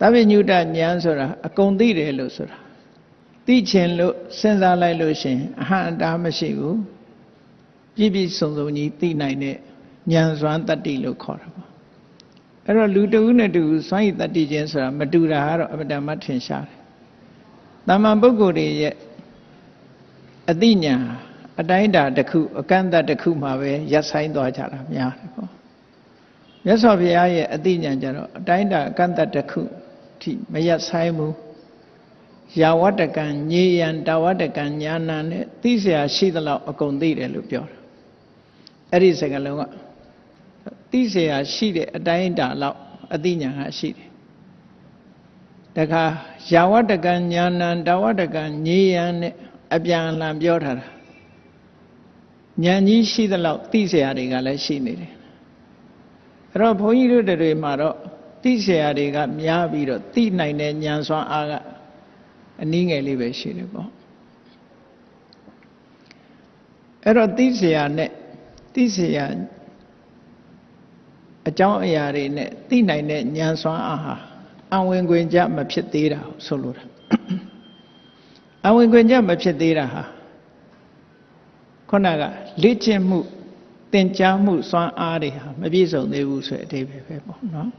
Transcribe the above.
သဗ္ဗညုတဉာဏ်ဆိုတာအကုန်သိတယ်လို့ဆိုတာသိချင်လို့စဉ်းစားလိုက်လို့ရှရင်အဟံအတားမရှိဘူးပြည့်ပြည့်စုံစုံကြီးသိနိုင်တဲ့ဉာဏ်စွမ်းတတ္တိလို့ခေါ်တာပေါ့အဲ့တော့လူတဦးနဲ့တူစွမ်းရည်တတ္တိချင်းဆိုတာမတူတာကတော့အမတန်မှထင်ရှားတယ်။တမန်ပုဂ္ဂိုလ်တွေရဲ့အသိဉာဏ်အတိုင်းတာတစ်ခုအကန့်အသတ်တစ်ခုမှာပဲရပ်ဆိုင်သွားကြတာများတယ်ပေါ့။မြတ်စွာဘုရားရဲ့အသိဉာဏ်ကြတော့အတိုင်းတာအကန့်အသတ်တစ်ခု ထိမရပ်ဆိုင်ဘူး။ယာဝတ္တကံညေယံတာဝတ္တကံညာနာနဲ့သိเสียရှိသလောက်အကုန်သိတယ်လို့ပြောတာ။အဲ့ဒီစကားလုံးကသိเสียရှိတဲ့အတိုင်းတာလောက်အသိဉာဏ်ကရှိတယ်။တခါယာဝတ္တကံညာနာတာဝတ္တကံညေယံနဲ့အပြန်အလှန်ပြောထားတာ။ဉာဏ်ကြီးရှိသလောက်သိเสียတွေကလည်းရှိနေတယ်။အဲ့တော့ဘုန်းကြီးတို့တွေမှာတော့ သိเสียတွေကများပြီးတော့သိနိုင်တဲ့ဉာဏ်စွမ်းအားကအနည်းငယ်လေးပဲရှိတယ်ပေါ့အဲ့တော့သိเสียနဲ့သိเสียအကြောင်းအရာတွေနဲ့သိနိုင်တဲ့ဉာဏ်စွမ်းအားဟာအဝင်ခွင်ကြမဖြစ်သေးတာဆိုလိုတာအဝင်ခွင်ကြမဖြစ်သေးတာဟာခုနကလေ့ကျင့်မှုသင်ကြားမှုစွမ်းအားတွေဟာမပြည့်စုံသေးဘူးဆိုတဲ့အဓိပ္ပာယ်ပဲပေါ့နော်